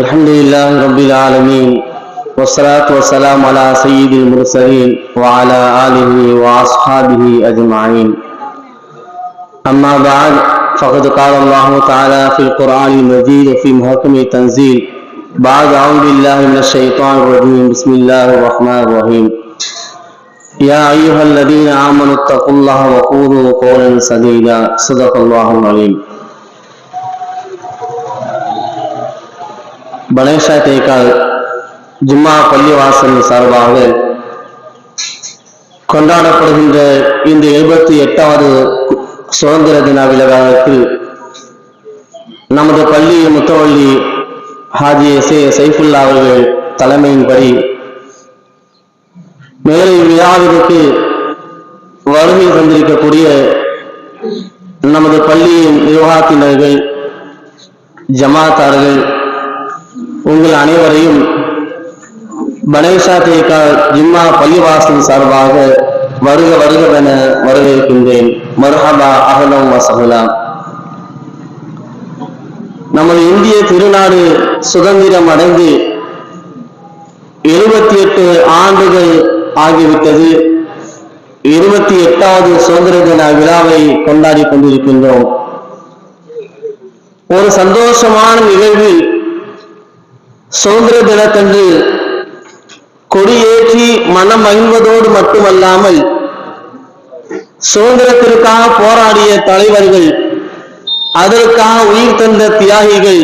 الحمد لله رب العالمين والصلاة والسلام على سيد المرسلين وعلى آله وأصحابه أجمعين. أما بعد فقد قال الله تعالى في القرآن المجيد وفي محكم التنزيل بعد أعوذ بالله من الشيطان الرجيم بسم الله الرحمن الرحيم. يا أيها الذين آمنوا اتقوا الله وقولوا قولا سديدا. صدق الله العليم பனேஷா தேக்கால் ஜும்மா பள்ளிவாசல் சார்பாக கொண்டாடப்படுகின்ற இந்த எழுபத்தி எட்டாவது சுதந்திர தின விழாவிற்கு நமது பள்ளி முத்தவள்ளி ஹாஜி எஸ் ஏ சைஃபுல்லா அவர்கள் தலைமையின்படி மேலே விழாவிற்கு வருகை தந்திருக்கக்கூடிய நமது பள்ளியின் நிர்வாகத்தினர்கள் ஜமாத்தார்கள் உங்கள் அனைவரையும் பனேஷா தேக்கா ஜிம்மா பள்ளிவாசல் சார்பாக வருக வருகவென வரவேற்கின்றேன். மருஹபா அகலம் வசகலாம். நமது இந்திய திருநாடு சுதந்திரம் அடைந்து எழுபத்தி எட்டு ஆண்டுகள் ஆகிவிட்டது. இருபத்தி எட்டாவது சுதந்திர தின விழாவை கொண்டாடி கொண்டிருக்கின்றோம். ஒரு சந்தோஷமான நிகழ்வு சுதந்திர தினத்தன்று கொடியேற்றி மனம் மகிழ்வதோடு மட்டுமல்லாமல் சுதந்திரத்திற்காக போராடிய தலைவர்கள் அதற்காக உயிர் தந்த தியாகிகள்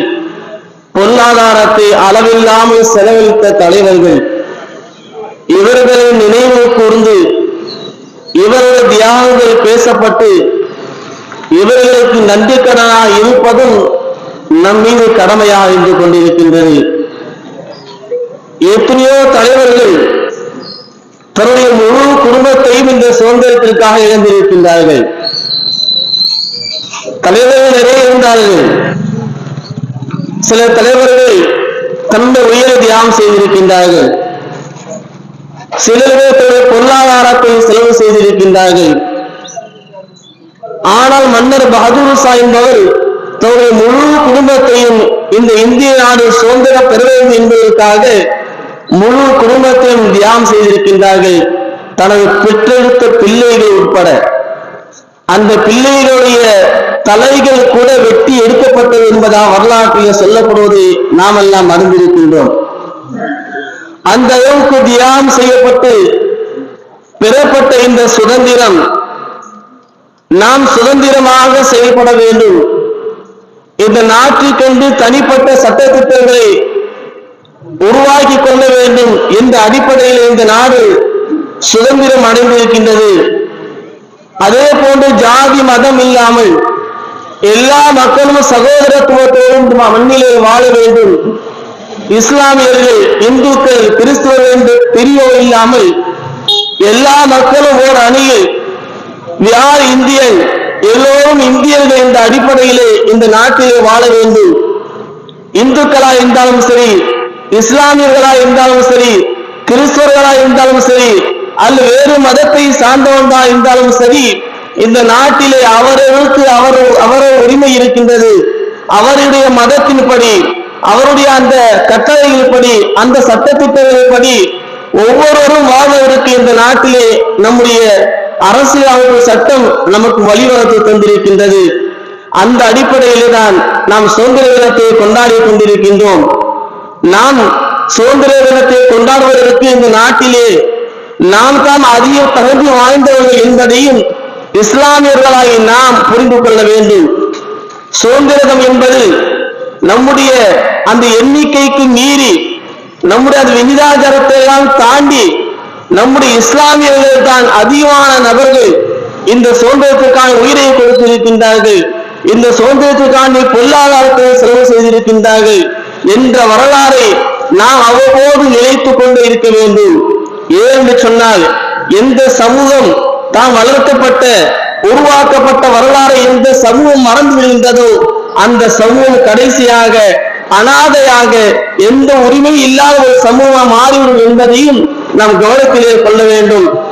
பொருளாதாரத்தை அளவில்லாமல் செலவழித்த தலைவர்கள் இவர்களை நினைவு கூர்ந்து இவரது தியாகங்கள் பேசப்பட்டு இவர்களுக்கு நன்றி கடனாக இருப்பதும் நம் மீது கடமையாக இருந்து கொண்டிருக்கின்றது. எத்தனையோ தலைவர்கள் தன்னுடைய முழு குடும்பத்தையும் இந்த சுதந்திரத்திற்காக இழந்திருக்கின்றார்கள். தலைவர்கள் நிறைய இருந்தார்கள். சில தலைவர்கள் தன்னுடைய உயிரை தியாகம் செய்திருக்கின்றார்கள். சிலர்கள் தன்னுடைய பொருளாதாரத்தை செலவு செய்திருக்கின்றார்கள். ஆனால் மன்னர் பகதூர் சா என்பவர் தன்னுடைய முழு குடும்பத்தையும் இந்த இந்திய நாடு சுதந்திரம் பெற வேண்டும் என்பதற்காக முழு குடும்பத்தையும் தியாகம் செய்திருக்கின்றார்கள். தனது பெற்றெடுத்த பிள்ளைகள் உட்பட. அந்த பிள்ளைகளுடைய தலைகள் கூட வெட்டி எடுக்கப்பட்டது என்பதாக வரலாற்றில் சொல்லப்படுவதை நாம் எல்லாம் அறிந்திருக்கின்றோம். அந்த அளவுக்கு தியானம் செய்யப்பட்டு பெறப்பட்ட இந்த சுதந்திரம் நாம் சுதந்திரமாக செயல்பட வேண்டும். இந்த நாட்டிற்கென்று தனிப்பட்ட சட்ட திட்டங்களை உருவாக்கி கொள்ள வேண்டும் என்ற அடிப்படையில் இந்த நாடு சுதந்திரம் அடைந்திருக்கின்றது. அதே போன்று ஜாதி மதம் இல்லாமல் எல்லா மக்களும் சகோதரத்துவத்தோடும் மண்ணிலே வாழ வேண்டும். இஸ்லாமியர்கள் இந்துக்கள் கிறிஸ்துவர்கள் என்று பிரியோ இல்லாமல் எல்லா மக்களும் ஓர் அணியில் யார் இந்தியன் எல்லோரும் இந்தியர்கள் என்ற அடிப்படையிலே இந்த நாட்டிலே வாழ வேண்டும். இந்துக்களா இருந்தாலும் சரி இஸ்லாமியர்களா இருந்தாலும் சரி கிறிஸ்தவர்களா இருந்தாலும் சரி அல்லது வேறு மதத்தை சார்ந்தவர்களா இருந்தாலும் சரி இந்த நாட்டிலே அவர்களுக்கு அவர் அவர உரிமை இருக்கின்றது. அவருடைய மதத்தின்படி அவருடைய அந்த கட்டளைகளின்படி அந்த சட்டத்திட்டங்களின்படி ஒவ்வொருவரும் வாழ்வதற்கு இந்த நாட்டிலே நம்முடைய அரசியல் சட்டம் நமக்கு வழிவகுத்து தந்திருக்கின்றது. அந்த அடிப்படையிலே தான் நாம் சுதந்திர தினத்தை கொண்டாடி கொண்டிருக்கின்றோம். நாம் சுதந்திர தினத்தை கொண்டாடுவதற்கு இந்த நாட்டிலே? நாம் தான் அதிக தகுதி வாய்ந்தவர்கள் என்பதையும் இஸ்லாமியர்களாகி நாம் புரிந்து கொள்ள வேண்டும். சுதந்திரம் என்பது நம்முடைய அந்த எண்ணிக்கைக்கு மீறி நம்முடைய அந்த விகிதாச்சாரத்தை எல்லாம் தாண்டி நம்முடைய இஸ்லாமியர்கள் தான் அதிகமான நபர்கள் இந்த சுதந்திரத்துக்கான உயிரை கொடுத்திருக்கின்றார்கள். இந்த சுதந்திரத்துக்கான பொருளாதாரத்தை செலவு செய்திருக்கின்றார்கள். என்ற வரலாறை நாம் அவ்வப்போது நினைத்துக் கொண்டு இருக்க வேண்டும். ஏனென்று சொன்னால் எந்த சமூகம் தாம் வளர்க்கப்பட்ட உருவாக்கப்பட்ட வரலாறை எந்த சமூகம் மறந்து விடுகின்றதோ அந்த சமூகம் கடைசியாக அனாதையாக எந்த உரிமை இல்லாத ஒரு சமூகம் மாறிவிடும் என்பதையும் நாம் கவனத்திலே கொள்ள வேண்டும்.